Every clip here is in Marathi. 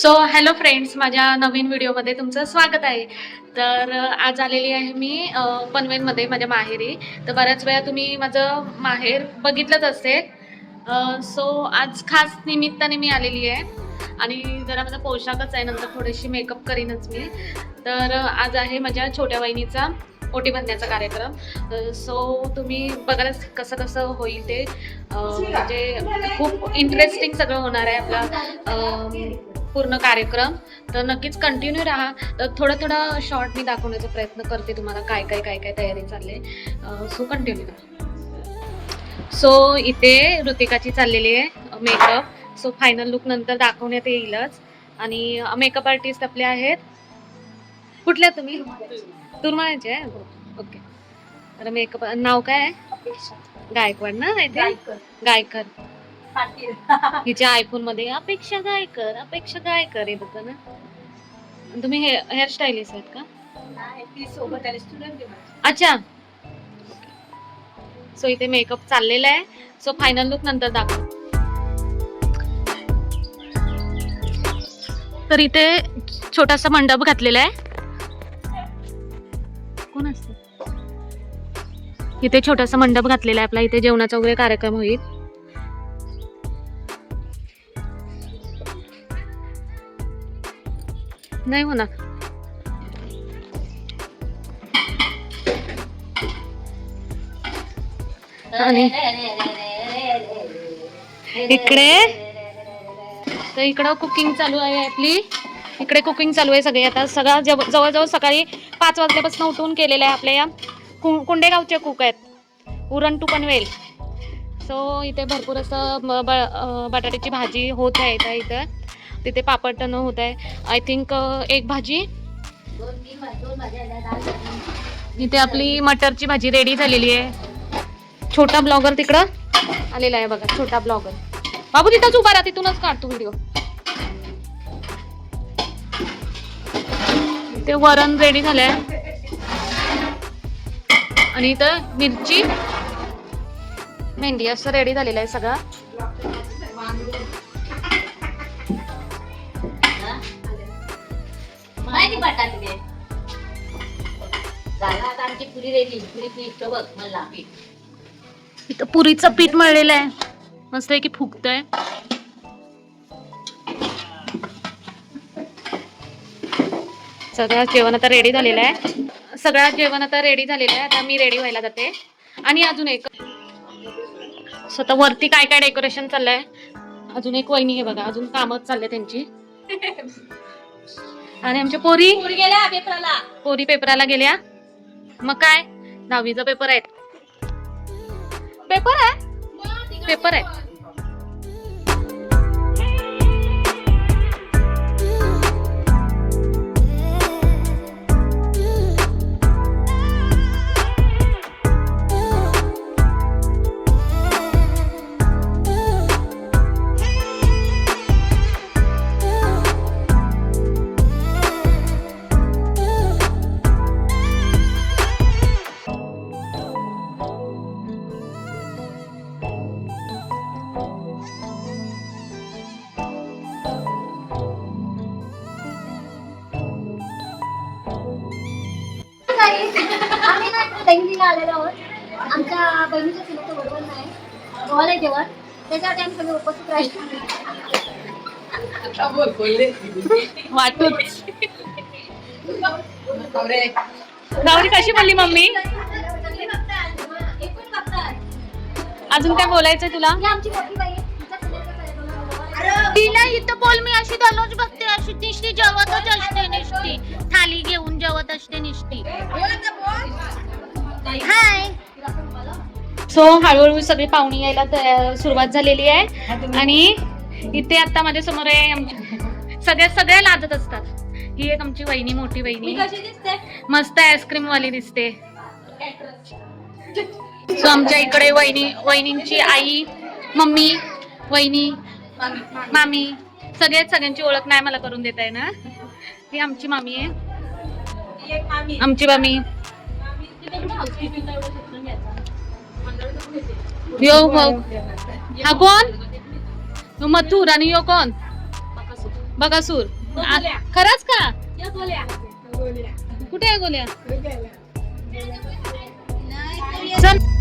सो हॅलो फ्रेंड्स माझ्या नवीन व्हिडिओमध्ये तुमचं स्वागत आहे. तर आज आलेली आहे मी पनवेलमध्ये माझ्या माहेरी. तर बऱ्याच वेळा तुम्ही माझं माहेर बघितलंच असेल. सो आज खास निमित्ताने मी आलेली आहे. आणि जरा माझा पोशाखच आहे नंतर थोडीशी मेकअप करीनच मी. तर आज आहे माझ्या छोट्या वहिनीचा ओटी बंधण्याचा कार्यक्रम. सो तुम्ही बघायला कसं कसं होईल ते. म्हणजे खूप इंटरेस्टिंग सगळं होणार आहे आपला. पूर्ण कार्यक्रम. तर नक्कीच कंटिन्यू राहा. तर थोडं थोडं शॉर्ट मी दाखवण्याचा प्रयत्न करते तुम्हाला काय काय काय काय तयारी चालली सो कंटिन्यू राहा. सो इथे ऋतिकाची चाललेली आहे मेकअप सो फायनल लुक नंतर दाखवण्यात येईलच. आणि मेकअप आर्टिस्ट आपले आहेत. कुठल्या तुम्ही? तुरमाळ्याचे आहे? ओके. तर मेकअप नाव काय आहे? गायकवाड ना इथे? गायकर हिच्या आयफोनमध्ये अपेक्षा गायकर अपेक्षा गायकर येत होतं ना. आणि तुम्ही हे हेअरस्टाईलिस्ट आहेत का? अच्छा. सो इथे मेकअप चाललेला आहे. सो फायनल लुक नंतर दाखव. तर इथे छोटासा मंडप घातलेला आहे. कोण असते? इथे छोटासा मंडप घातलेला आहे आपला. इथे जेवणाचा वगैरे कार्यक्रम होईल. नाही होणार. आणि इकडे? तर इकडं कुकिंग चालू आहे आपली. इकडे कुकिंग चालू आहे सगळी. आता सगळा जव जवळजवळ सकाळी पाच वाजल्यापासून उठून केलेलं आहे आपल्या या कु कुंडेगावचे कुक आहेत. उरण टू पनवेल. सो इथे भरपूर असं ब- बटाट्याची भाजी होत आहे इथं इथं. तिथे पापड टन होत आहे आय थिंक एक भाजी. इथे आपली मटरची भाजी रेडी झालेली आहे. छोटा ब्लॉगर तिकडं. आलेला आहे बघा छोटा ब्लॉगर. बाबू तिथंच उभा राहा तिथूनच काढतो व्हिडिओ ते वरण रेडी झालंय. आणि इथं मिरची. मेंढी असं रेडी झालेलं आहे सगळं. झाला आता आमची पुरी रेडी. पुरी पीठ बघ मला पीठ. इथं पुरीचं पीठ मळलेलं आहे. मस्त आहे की फुगतंय. सगळं जेवण आता रेडी झालेलं आहे. सगळं जेवण आता रेडी झालेलं आहे. आता मी रेडी व्हायला जाते. आणि अजून एक. स्वतः वरती काय काय डेकोरेशन चाललंय? अजून एक वहिनी आहे बघा. अजून कामच चालले त्यांची. आणि आमच्या पोरी? पुरी गेल्या पेपराला. पोरी पेपराला गेल्या. मग काय? दहावीचा पेपर आहे पेपर आहे? पेपर आहे. दैनंदिन आलेलो आहोत. आमच्या बहिणीच्या चुलीचं बरोबर नाही. गोवाला जेवण त्याच्यासाठी आम्ही सगळे उपस्थित राहिलो वाटून गौरी कशी बोलली मम्मी. अजून काय बोलायचंय तुला? ही आहे. तिला इथं बोल मी अशी दररोज बघते अशी निष्ठी जेवतच असते निष्ठी थाली घेऊन जेवत असते निष्ठी हाय सो हळूहळू सगळी पाहुणी यायला तया- सुरुवात झालेली आहे. आणि इथे आता माझ्यासमोर आहे आमची सगळ्या सगळ्या लाजत असतात. ही एक आमची वहिनी मोठी वहिनी. मस्त आईस्क्रीम वाली दिसते. सो आमच्या इकडे वहिनी वहिनींची आई मम्मी वहिनी मामी सगळ्यात सगळ्यांची ओळख नाही मला करून देत आहे ना ही आमची मामी आहे. आमची मामी. यो हो. हा कोण? यो मथुर आणि यो कोण? बघा सूर खरंच का? कुठे आहे गोल्या. चल.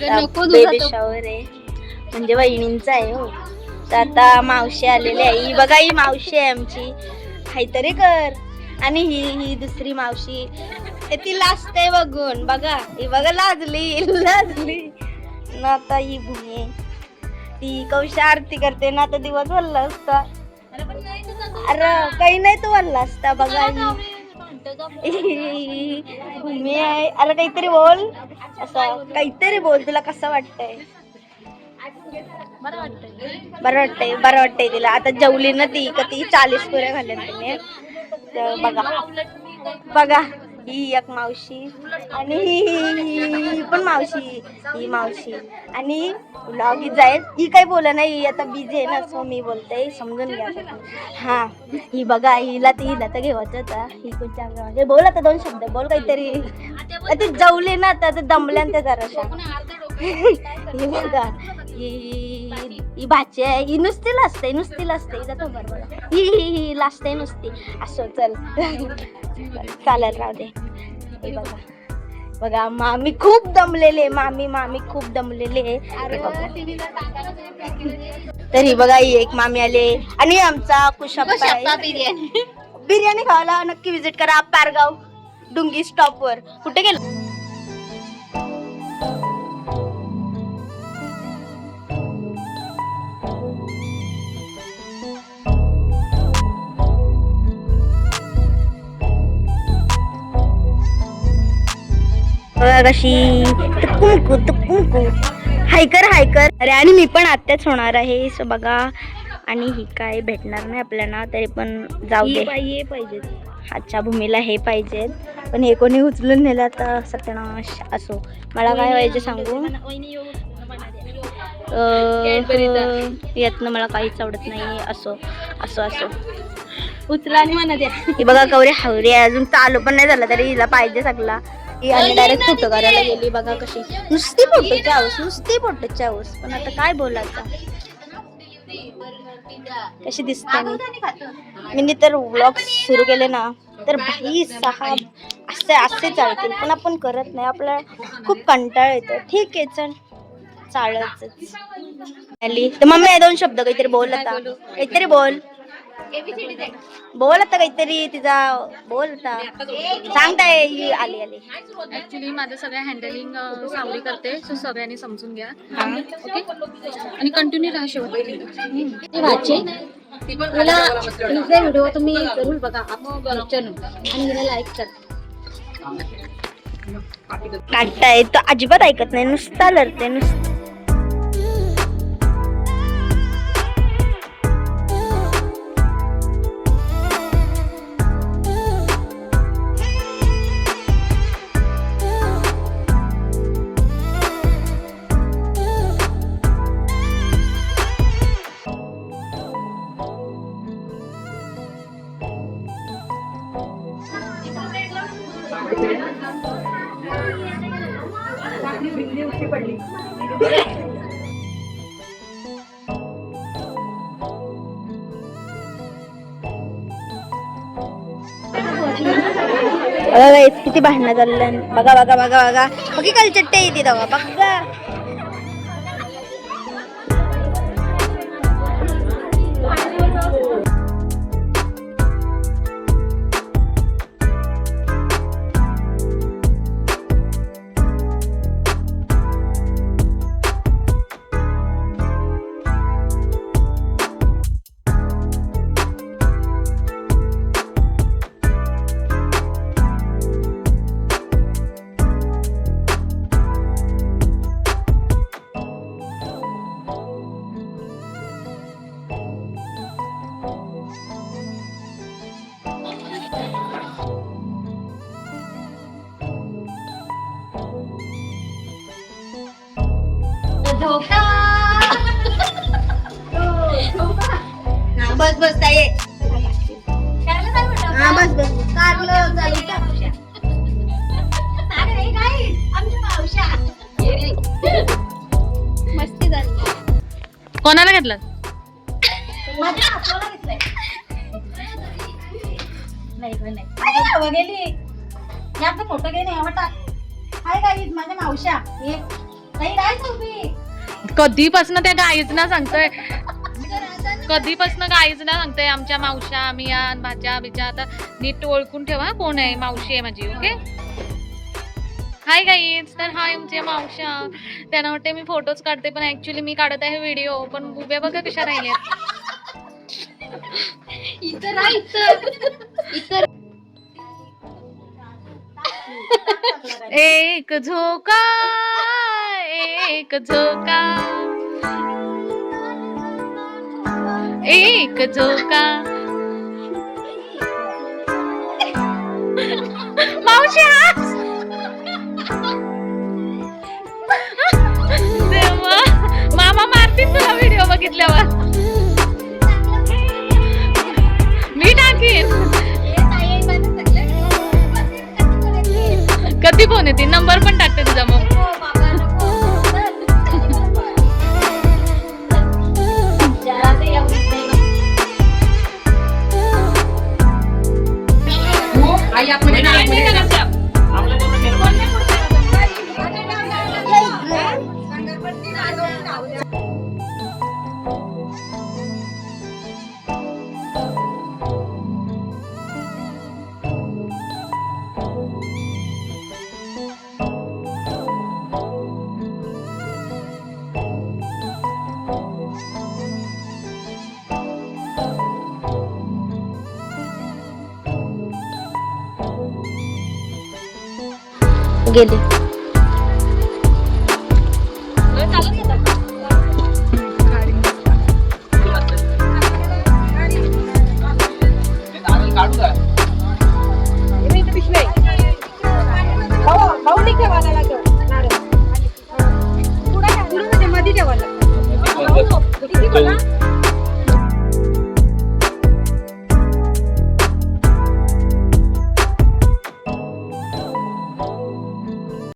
बेबी. शॉवर आहे. म्हणजे वहिनींचा आहे हो. तर आता मावशी आलेली आहे. ही बघा ही मावशी आहे आमची. काहीतरी कर. आणि ही ही दुसरी मावशी. ती लाजते बघून. बघा ही बघा लाजली लाजली. ना आता ही भूमी ती कौशा आरती करते ना आता दिवस वल्ला असता. अरे काही नाही तो वल्ला असता बघा. भूमी आहे. अरे काहीतरी बोल. असं. काहीतरी बोल तुला कसं वाटतंय? बरं वाटतंय. बरं वाटतंय तिला. आता जेवली ना ती का ती चाळीस पुऱ्या तिने. तर बघा. बघा. ही एक मावशी आणि ही ही- पण मावशी ही मावशी. आणि ब्लॉग जाईल. ही काही बोला नाही आता बिझी आहे ना सो मी बोलते समजून घ्या. हां हा ही बघा हिला तर हिला तर घेवायचं होता. ही खूप म्हणजे बोल आता दोन शब्द बोल काहीतरी. ते जवले ना आता ते ना त्या जराशा. ही बघा. ही ही भाची आहे. ही नुसती लाजते नुसती लाजते. हिचा तो बरोबर ही ही ही लाजते नुसती. असं चल. चालेल राहू दे. हे बघा. बघा मामी खूप दमलेले मामी मामी खूप दमलेले. तर बघा ही एक मामी आले आणि आमचा कुशाप्पा. बिर्याणी. बिर्याणी खावायला नक्की विजिट करा पारगाव डुंगी स्टॉप वर. कुठे गेलो? कशी कुंकू कुंकू हायकर हायकर. अरे आणि मी पण आत्याच होणार आहे. सो बघा. आणि ही काय भेटणार नाही आपल्याला तरी पण जाऊ दे. पाहिजे आजच्या भूमीला हे पाहिजेत. पण हे कोणी उचलून नेलं तर सत्यनाश असो. मला काय व्हायचे सांगू? यातनं मला काहीच आवडत नाही. असो असो असो. उचला आणि म्हणा द्या. बघा कवरे हावरी अजून चालू पण नाही झाला तरी हिला पाहिजे सगळा. ही आणि डायरेक्ट फोटो करायला गेली बघा कशी. नुसती फोटोची हाऊस नुसती फोटोची हाऊस. पण आता काय बोलायचं? कशी दिसते मी मी तर व्लॉग सुरू केले ना तर भाई साहेब असे असे चालतील. पण आपण करत नाही. आपला खूप कंटाळ येतो ठीक आहे चल. चालतच. आली तर मम्मी दोन शब्द काहीतरी बोल आता. काहीतरी बोल. बोल आता काहीतरी तिचा बोल आता सांगताय ही आली आली. ऍक्च्युली माझं सगळं हँडलिंग सावली करते सो सगळ्यांनी समजून घ्या. ओके आणि कंटिन्यू राहा शेवटी. मला व्हिडिओ तुम्ही जरूर बघा आपण आणि हिला लाईक करा. काढताय तो अजिबात ऐकत नाही नुसता लढते नुसतं. बघा किती भांडणं चाललं बघा बघा बघा. बघा बघी काल चट्टे येते तेव्हा बघा. गेली. जास्त फोटो घे नाही आवडता. हाय गाईज माझ्या मावश्या. हे ताई काय उभी कधीपासून त्या गाईच ना सांगतोय कधीपासून गाईच ना सांगतोय? आमच्या मावशा मिया भाच्या बिच्या. आता नीट ओळखून ठेवा कोण आहे मावशी आहे माझी ओके? हाय गाईज तर हाय आमच्या मावशा त्यांना वाटते मी फोटोज काढते पण ऍक्च्युली मी काढत आहे व्हिडिओ पण उभ्या बघा कशा राहिल्यात इथं. इथं. एक झोका एक झोका एक झोका मावशी हास. मारतील तुला व्हिडिओ बघितल्यावर. मी टाकीन. कधी फोन येते? नंबर पण टाकते गेले